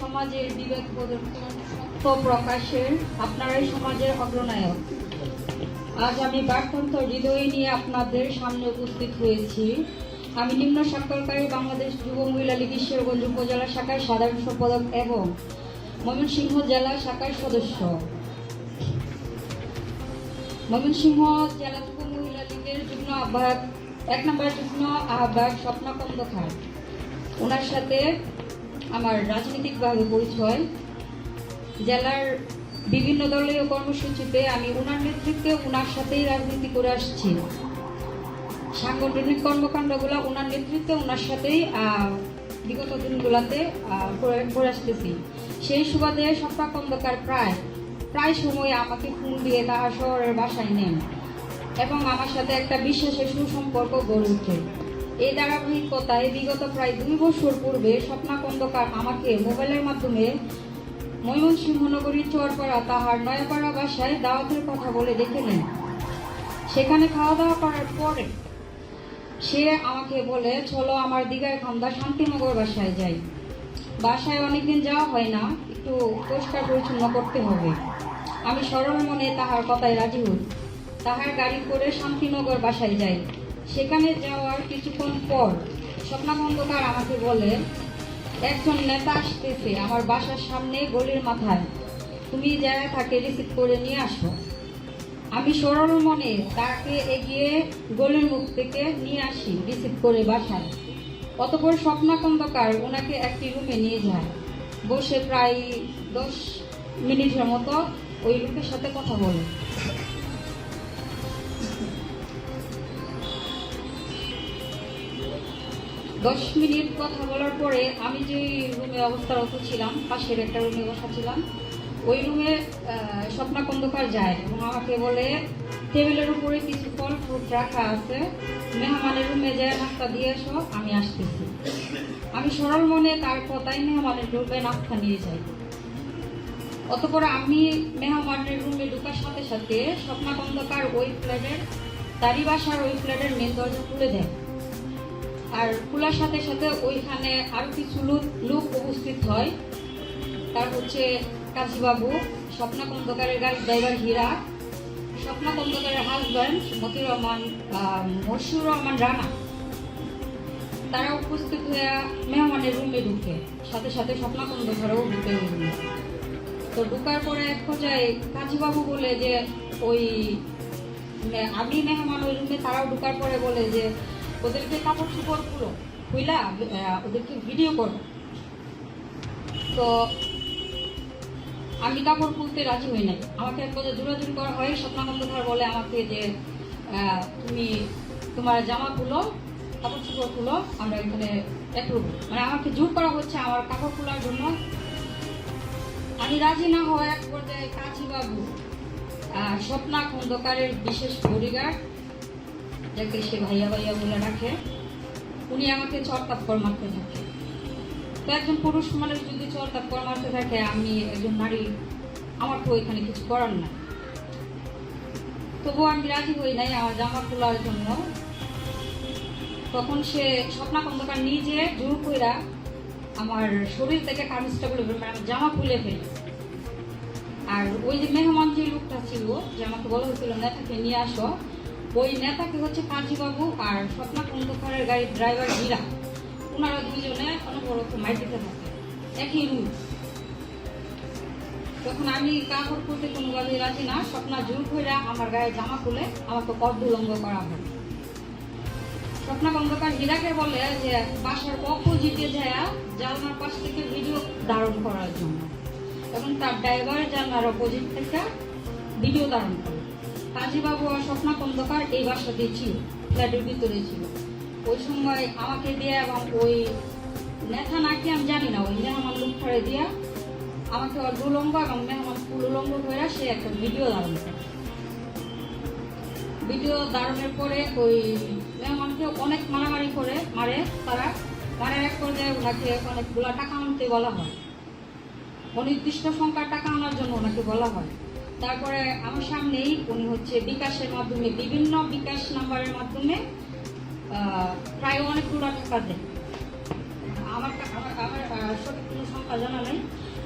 সমাজের বিবেক সত্য প্রকাশের, আপনারাই সমাজের অগ্রনায়ক। আজ আমি বারতন্ত্র হৃদয় নিয়ে আপনাদের সামনে উপস্থিত হয়েছি। আমি নিম্ন স্বাক্ষরকারী বাংলাদেশ যুব মহিলা লীগ ঈশ্বরগঞ্জ উপজেলা শাখার সাধারণ সম্পাদক এবং ময়মনসিংহ জেলা শাখার সদস্য। ময়মনসিংহ জেলা যুব মহিলা লীগের যুগ্ম আহ্বায়ক, এক নম্বর যুগ্ম আহ্বায়ক স্বপ্না কন্দখার ওনার সাথে আমার রাজনৈতিকভাবে পরিচয়। জেলার বিভিন্ন দলীয় কর্মসূচিতে আমি ওনার নেতৃত্বে ওনার সাথেই রাজনীতি করে আসছি। সাংগঠনিক কর্মকাণ্ডগুলো ওনার নেতৃত্বে ওনার সাথেই বিগত দিনগুলোতে করে- আসতেছি। সেই সুবাদে সপ্তাহ খন্দকার প্রায় প্রায় সময় আমাকে ফোন দিয়ে তাহার শহরের বাসায় নেন এবং আমার সাথে একটা বিশ্বাসের সুসম্পর্ক গড়ে ওঠে। এই ধারাবাহিকতায় বিগত প্রায় দুই বছর পূর্বে স্বপ্না খন্দকার আমাকে মোবাইলের মাধ্যমে ময়মনসিংহ নগরীর চরপাড়া তাহার নয়াপাড়া বাসায় দাওয়াতের কথা বলে ডেকে নেন। সেখানে খাওয়া দাওয়া করার পরে সে আমাকে বলে, চলো আমার দিঘায় খান্দা শান্তিনগর বাসায় যাই। বাসায় অনেকদিন যাওয়া হয় না, একটু পরিষ্কার পরিচ্ছন্ন করতে হবে। আমি সরল মনে তাহার কথায় রাজি হই। তাহার গাড়ি করে শান্তিনগর বাসায় যাই। সেখানে যাওয়ার কিছুক্ষণ পর স্বপ্না খন্দকার আমাকে বলে, একজন নেতা আসতেছে আমার বাসার সামনে গলির মাথায়। তুমি যা তাকে রিসিভ করে নিয়ে আসো। আমি সরল মনে তাকে এগিয়ে গলির মুখ থেকে নিয়ে আসি রিসিভ করে বাসায়। অতপর স্বপ্না খন্দকার ওনাকে একটি রুমে নিয়ে যায়। বসে প্রায় দশ মিনিটের মতো ওই লোকের সাথে কথা বলে। দশ মিনিট কথা বলার পরে আমি যে রুমে অবস্থারত ছিলাম, পাশের একটা রুমে বসা ছিলাম ওই রুমে স্বপ্না খন্দকার যায় এবং আমাকে বলে, টেবিলের উপরে কিছু ফল ফ্রুট রাখা আছে, মেহমানের রুমে যায় নাস্তা দিয়ে এসো, আমি আসতেছি। আমি সরল মনে তার কথাই মেহমানের রুমে নাস্তা নিয়ে যাই। অতপর আমি মেহমানের রুমে ঢোকার সাথে সাথে স্বপ্না খন্দকার ওই ফ্ল্যাটের তারই বাসার ওই ফ্ল্যাটের মেন দরজা খুলে দেয়। আর খোলার সাথে সাথে ওইখানে আরও কিছু লোক লোক উপস্থিত হয়। তার হচ্ছে কাজীবাবু স্বপ্না খন্দকারের গাড়ি ড্রাইভার হীরা, স্বপ্না খন্দকারের হাজব্যান্ড মতিউর রহমান মশিউর রহমান রানা। তারা উপস্থিত হয়ে মেহমানের রুমে ঢুকে। সাথে সাথে স্বপ্না খন্দকারও ঢুকে রুমে তো ঢুকার পরে এক পর্যায়ে কাজীবাবু বলে যে, ওই আমি মেহমান ওই রুমে তারাও ঢুকার পরে বলে যে ওদেরকে কাপড় চোপড় পুরো খুইলা ওদেরকে ভিডিও করো। তো আমি কাপড় খুলতে রাজি হই নাই। আমাকে এক পর্যায়ে জোরাজুরি করা হয়। স্বপ্নানন্দ ধর বলে আমাকে যে তুমি তোমার জামা খুলো, কাপড় চোপড় খুলো, আমরা এখানে অ্যাপ্রুভ মানে আমাকে জোর করা হচ্ছে আমার কাপড় খোলার জন্য। আমি রাজি না হওয়া এক পর্যায়ে কাজী বাবু স্বপ্না খন্দকারের বিশেষ বডিগার্ড যাকে সে ভাইয়া ভাইয়া বলে রাখে, উনি আমাকে চর তাপ্পর মারতে থাকে। তো একজন পুরুষ মানুষ যদি চর তাপ্পর মারতে থাকে, আমি একজন নারী, আমার তো এখানে কিছু করার না তবুও আমি রাজি হই নাই আমার জামা খোলার জন্য। তখন সে স্বপ্না খন্দকার নিজে জোর কইরা আমার শরীর থেকে কামিজটা গুলো বের আমার জামা খুলে ফেলে। আর ওই যে মেহমান যে লোকটা ছিল, যে আমাকে বলা হয়েছিল নেতাকে নিয়ে আসো। ওই নেতাকে হচ্ছে কাজীবাবু আর স্বপ্না খন্দকারের গাড়ির ড্রাইভার হীরা। ওনারা দুজনে অনবরত মাই দিতে থাকে। একই রুম তখন আমি কাপড় করতে কোনোভাবেই রাজি না, স্বপ্না জোর করে আমার গায়ে জামা খুলে আমাকে পথ উলঙ্গ করা হয়। স্বপ্না খন্দকার হীরাকে বলে যে, বাসার অপোজিটে যায় জালনার পাশ থেকে ভিডিও ধারণ করার জন্য। এবং তার ড্রাইভার জানলার অপোজিট থেকে ভিডিও ধারণ করে। কাজীবাবু আর স্বপ্না খন্দকার এই বাসাতে ছিল, ফ্ল্যাটের ভিতরে ছিল। ওই সময় আমাকে দিয়ে এবং ওই নেথা নাকি আমি জানি না, ওই মেহমান লোক ফেরে দিয়া আমাকে অর্ধলম্ব এবং মেহমান ফুললম্ব করে সে একটা ভিডিও করে। ভিডিও ধারণের পরে ওই মেহমানকে অনেক মারামারি করে, মারে তারা। মারার এক পর্যায়ে ওনাকে অনেকগুলো টাকা আনতে বলা হয়। অনির্দিষ্ট সংখ্যার টাকা আনার জন্য ওনাকে বলা হয়। তারপরে আমার সামনেই উনি হচ্ছে বিকাশের মাধ্যমে, বিভিন্ন বিকাশ নাম্বারের মাধ্যমে প্রায় অনেকগুলো টাকা দেন আমার আমার আমার সঠিক কোনো সংখ্যা জানা নেই,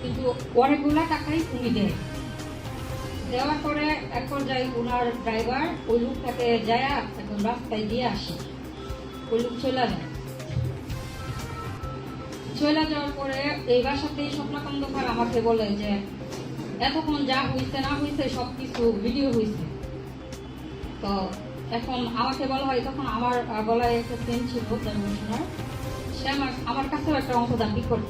কিন্তু অনেকগুলা টাকাই উনি দেয়। দেওয়ার পরে এক পর্যায়ে ওনার ড্রাইভার ওই লোকটাকে যায় এখন রাস্তায় দিয়ে আসে। ওই লোক চলে যায়। চলে যাওয়ার পরে এই বাসাতেই স্বপ্নাকন্দকার আমাকে বলে যে এতক্ষণ যা হয়েছে না হয়েছে সব কিছু ভিডিও হয়েছে তো এখন আমাকে বলা হয়, তখন আমার গলায় একটা পেন ছিল সে আমার আমার কাছেও একটা অংশ দাবি করে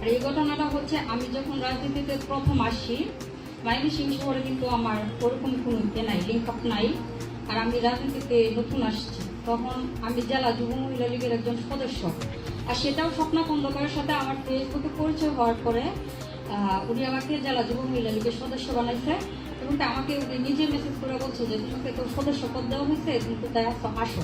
আর এই ঘটনাটা হচ্ছে, আমি যখন রাজনীতিতে প্রথম আসি, মাইনি সিং শহরে কিন্তু আমার ওরকম কোনো ইয়ে নাই লিঙ্ক আপ নাই। আর আমি রাজনীতিতে নতুন আসছি। তখন আমি জেলা যুব মহিলা লীগের একজন সদস্য। আর সেটাও স্বপ্না খন্দকারের সাথে আমার ফেসবুকে পরিচয় হওয়ার পরে উনি আমাকে জেলা যুব মহিলা লীগের সদস্য বানাইছে এবং আমাকে উনি নিজে মেসেজ করে বলছে যে, তোমাকে তো সদস্য পদ দেওয়া হয়েছে, তুমি কোথায় আসো আসো।